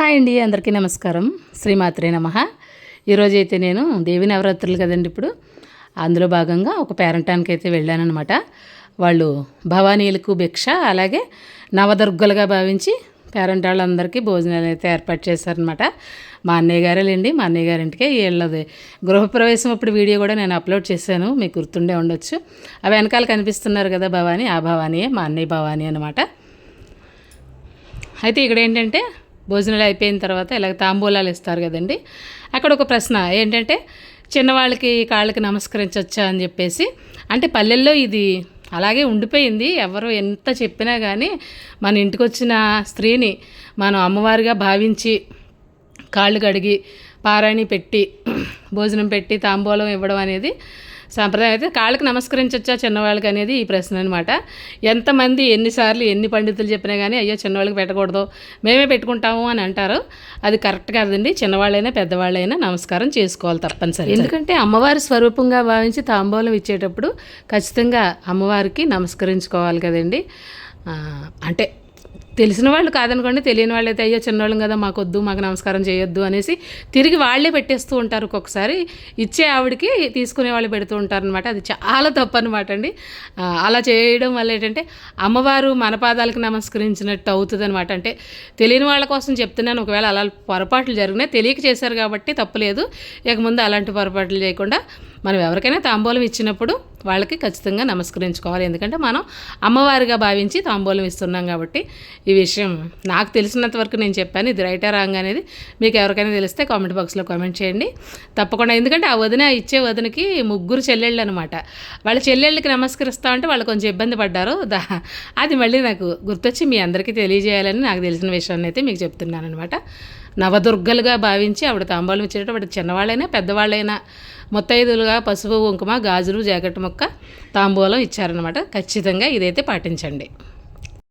Hi అండి అందరికీ నమస్కారం. శ్రీమాత్రే నమ. ఈరోజు అయితే నేను దేవి నవరాత్రులు కదండి ఇప్పుడు. అందులో భాగంగా ఒక పేరంటానికి అయితే వెళ్ళానమాట వాళ్ళు భవానీలకు భిక్ష అలాగే నవదుర్గలుగా భావించి పేరెంట్ వాళ్ళందరికీ భోజనాలు అయితే ఏర్పాటు చేశారనమాట మా అన్నయ్య గారేలేండి మా అన్నయ్య గారింటికే వీళ్ళది గృహప్రవేశం అప్పుడు వీడియో కూడా నేను అప్లోడ్ చేశాను మీకు గుర్తుండే ఉండొచ్చు. అవి వెనకాల కనిపిస్తున్నారు కదా భవానీ ఆ భవానీయే మా అన్నయ్య భవానీ అనమాట అయితే ఇక్కడ ఏంటంటే భోజనాలు అయిపోయిన తర్వాత ఇలాగ తాంబూలాలు ఇస్తారు కదండి. అక్కడ ఒక ప్రశ్న ఏంటంటే చిన్నవాళ్ళకి కాళ్ళకి నమస్కరించవచ్చా అని చెప్పేసి అంటే పల్లెల్లో ఇది అలాగే ఉండిపోయింది. ఎవరు ఎంత చెప్పినా కానీ మన ఇంటికి వచ్చిన స్త్రీని మనం అమ్మవారిగా భావించి కాళ్ళు కడిగి పారాణి పెట్టి భోజనం పెట్టి తాంబూలం ఇవ్వడం అనేది సాంప్రదాయం అయితే కాళ్ళకి నమస్కరించవచ్చా చిన్నవాళ్ళకి అనేది ఈ ప్రశ్న అనమాట ఎంతమంది ఎన్నిసార్లు ఎన్ని పండితులు చెప్పినా కానీ అయ్యో చిన్నవాళ్ళకి పెట్టకూడదు మేమే పెట్టుకుంటాము అని అంటారు. అది కరెక్ట్ కాదండి. చిన్నవాళ్ళైనా పెద్దవాళ్ళైనా నమస్కారం చేసుకోవాలి తప్పనిసరి ఎందుకంటే అమ్మవారి స్వరూపంగా భావించి తాంబూలం ఇచ్చేటప్పుడు ఖచ్చితంగా అమ్మవారికి నమస్కరించుకోవాలి కదండి. అంటే తెలిసిన వాళ్ళు కాదనుకోండి తెలియని వాళ్ళు అయితే అయ్యో చిన్నవాళ్ళం కదా మాకొద్దు మాకు నమస్కారం చేయొద్దు అనేసి తిరిగి వాళ్ళే పెట్టేస్తూ ఉంటారు ఒక్కొక్కసారి. ఇచ్చే ఆవిడకి తీసుకునే వాళ్ళు పెడుతూ ఉంటారు అనమాట అది చాలా తప్పు అనమాట అండి అలా చేయడం వల్ల ఏంటంటే అమ్మవారు మన పాదాలకు నమస్కరించినట్టు అవుతుంది అనమాట అంటే తెలియని వాళ్ళ కోసం చెప్తున్నాను. ఒకవేళ అలా పొరపాట్లు జరిగినాయి తెలియక చేశారు కాబట్టి తప్పులేదు. ఇక ముందు అలాంటి పొరపాట్లు చేయకుండా మనం ఎవరికైనా తాంబూలం ఇచ్చినప్పుడు వాళ్ళకి ఖచ్చితంగా నమస్కరించుకోవాలి. ఎందుకంటే మనం అమ్మవారిగా భావించి తాంబూలం ఇస్తున్నాం కాబట్టి ఈ విషయం నాకు తెలిసినంత వరకు నేను చెప్పాను. ఇది రైటా రాంగ్ అనేది మీకు ఎవరికైనా తెలిస్తే కామెంట్ బాక్స్లో కామెంట్ చేయండి. తప్పకుండా ఎందుకంటే ఆ వదిన ఇచ్చే వదినకి ముగ్గురు చెల్లెళ్ళు అనమాట వాళ్ళ చెల్లెళ్ళకి నమస్కరిస్తా ఉంటే వాళ్ళు కొంచెం ఇబ్బంది పడ్డారు. దా అది మళ్ళీ నాకు గుర్తొచ్చి మీ అందరికీ తెలియజేయాలని నాకు తెలిసిన విషయాన్ని అయితే మీకు చెప్తున్నాను అనమాట నవదుర్గలుగా భావించి ఆవిడ తాంబూలం ఇచ్చేటప్పుడు చిన్నవాళ్ళైనా పెద్దవాళ్ళైనా మొత్తైదులుగా పసుపు కుంకుమ గాజులు జాకెట్ మొక్క తాంబూలం ఇచ్చారనమాట ఖచ్చితంగా ఇదైతే పాటించండి.